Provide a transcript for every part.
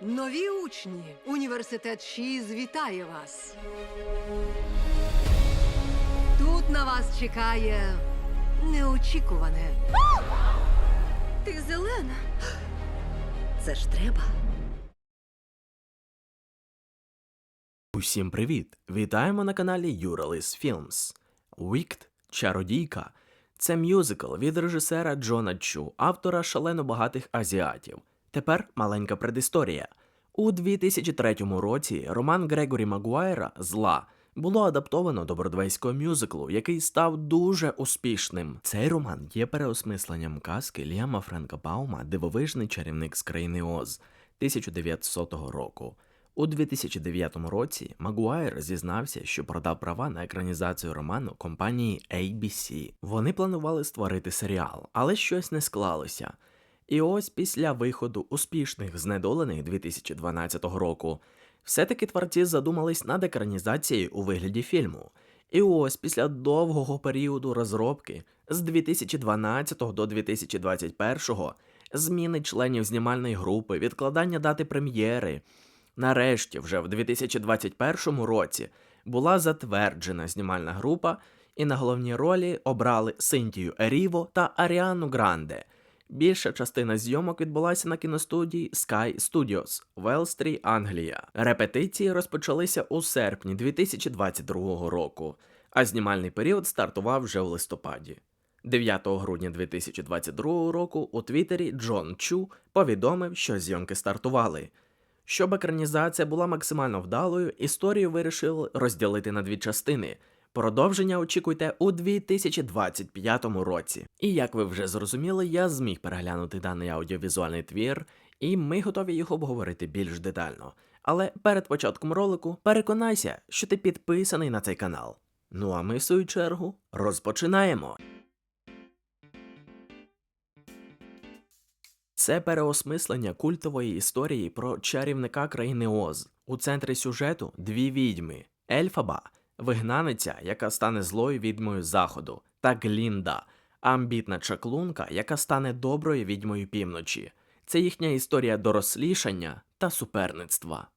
Нові учні. Університет ШІЗ вітає вас. Тут на вас чекає неочікуване. Ти зелена. Це ж треба. Усім привіт! Вітаємо на каналі Юралис Films. Вікт Чародійка це мюзикл від режисера Джона Чу, автора шалено багатих азіатів. Тепер маленька предісторія. У 2003 році роман Грегорі Магуайра Зла було адаптовано до бродвейського мюзиклу, який став дуже успішним. Цей роман є переосмисленням казки Ліама Френка Баума Дивовижний чарівник з країни Оз 1900 року. У 2009 році Магуайр зізнався, що продав права на екранізацію роману компанії ABC. Вони планували створити серіал, але щось не склалося. І ось після виходу успішних знедолених 2012 року, все-таки творці задумались над екранізацією у вигляді фільму. І ось після довгого періоду розробки з 2012 до 2021 зміни членів знімальної групи, відкладання дати прем'єри. Нарешті, вже в 2021 році була затверджена знімальна група, і на головні ролі обрали Синтію Еріво та Аріану Гранде. Більша частина зйомок відбулася на кіностудії Sky Studios в Елстрі, Англія. Репетиції розпочалися у серпні 2022 року, а знімальний період стартував вже в листопаді. 9 грудня 2022 року у Твіттері Джон Чу повідомив, що зйомки стартували. Щоб екранізація була максимально вдалою, історію вирішили розділити на дві частини. Продовження очікуйте у 2025 році. І як ви вже зрозуміли, я зміг переглянути даний аудіовізуальний твір, і ми готові його обговорити більш детально. Але перед початком ролику переконайся, що ти підписаний на цей канал. Ну а ми, в свою чергу, розпочинаємо. Це переосмислення культової історії про чарівника країни Оз. У центрі сюжету дві відьми: Ельфаба, вигнаниця, яка стане злою відьмою заходу, та Глінда, амбітна чаклунка, яка стане доброю відьмою півночі. Це їхня історія дорослішання та суперництва.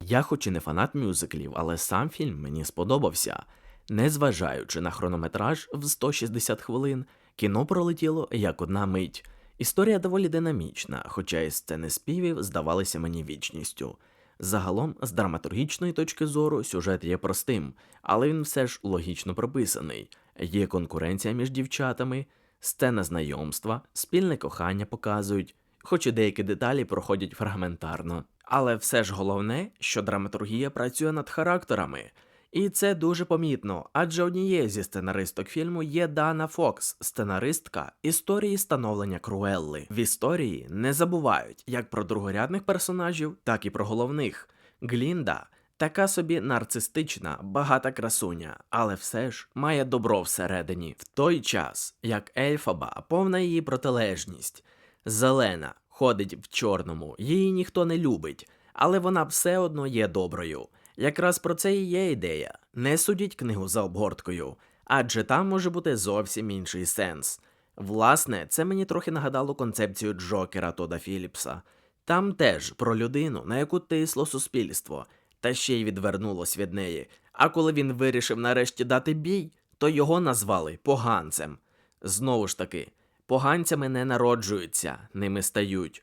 Я хоч і не фанат мюзиклів, але сам фільм мені сподобався. Незважаючи на хронометраж в 160 хвилин, кіно пролетіло як одна мить. Історія доволі динамічна, хоча і сцени співів здавалися мені вічністю. Загалом, з драматургічної точки зору, сюжет є простим, але він все ж логічно прописаний. Є конкуренція між дівчатами, сцена знайомства, спільне кохання показують, хоч і деякі деталі проходять фрагментарно. Але все ж головне, що драматургія працює над характерами. І це дуже помітно, адже однією зі сценаристок фільму є Дана Фокс, сценаристка історії становлення Круелли. В історії не забувають як про другорядних персонажів, так і про головних. Глінда така собі нарцистична, багата красуня, але все ж має добро всередині. В той час, як Ельфаба, повна її протилежність, зелена, ходить в чорному, її ніхто не любить, але вона все одно є доброю. Якраз про це і є ідея. Не судіть книгу за обгорткою, адже там може бути зовсім інший сенс. Власне, це мені трохи нагадало концепцію Джокера Тода Філіпса. Там теж про людину, на яку тисло суспільство, та ще й відвернулось від неї. А коли він вирішив нарешті дати бій, то його назвали поганцем. Знову ж таки, поганцями не народжуються, ними стають.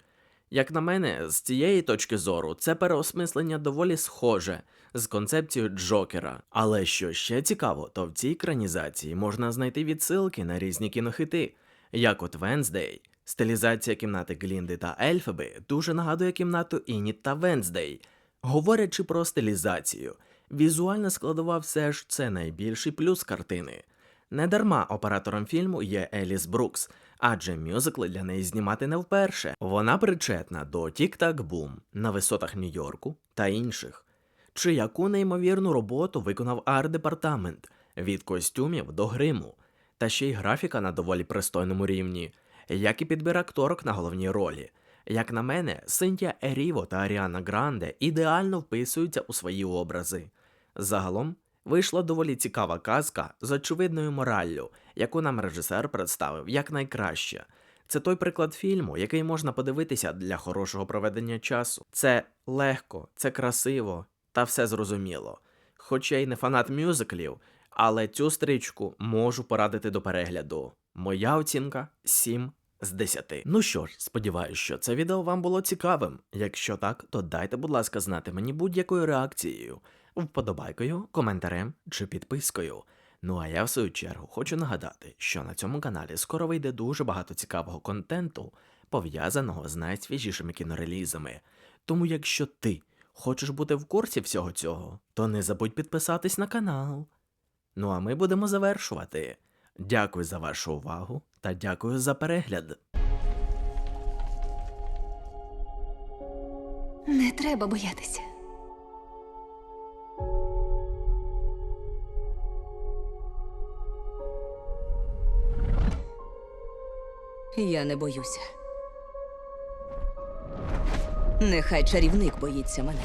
Як на мене, з цієї точки зору це переосмислення доволі схоже з концепцією Джокера. Але що ще цікаво, то в цій екранізації можна знайти відсилки на різні кінохити, як от Венздей. Стилізація кімнати Глінди та Ельфеби дуже нагадує кімнату Ініт та Венздей. Говорячи про стилізацію, візуальна складова все ж це найбільший плюс картини. Недарма оператором фільму є Еліс Брукс, адже мюзикли для неї знімати не вперше. Вона причетна до Тік-Так Бум на висотах Нью-Йорку та інших. Чи яку неймовірну роботу виконав арт-департамент від костюмів до гриму, та ще й графіка на доволі пристойному рівні, як і підбір акторок на головній ролі. Як на мене, Синтія Еріво та Аріана Гранде ідеально вписуються у свої образи. Загалом вийшла доволі цікава казка з очевидною мораллю, яку нам режисер представив як найкраще. Це той приклад фільму, який можна подивитися для хорошого проведення часу. Це легко, це красиво та все зрозуміло. Хоча й не фанат мюзиклів, але цю стрічку можу порадити до перегляду. Моя оцінка 7 з 10. Ну що ж, сподіваюся, що це відео вам було цікавим. Якщо так, то дайте, будь ласка, знати мені будь-якою реакцією, вподобайкою, коментарем чи підпискою. Ну а я в свою чергу хочу нагадати, що на цьому каналі скоро вийде дуже багато цікавого контенту, пов'язаного з найсвіжішими кінорелізами. Тому якщо ти хочеш бути в курсі всього цього, то не забудь підписатись на канал. Ну а ми будемо завершувати. Дякую за вашу увагу та дякую за перегляд. Не треба боятися. Я не боюся. Нехай чарівник боїться мене.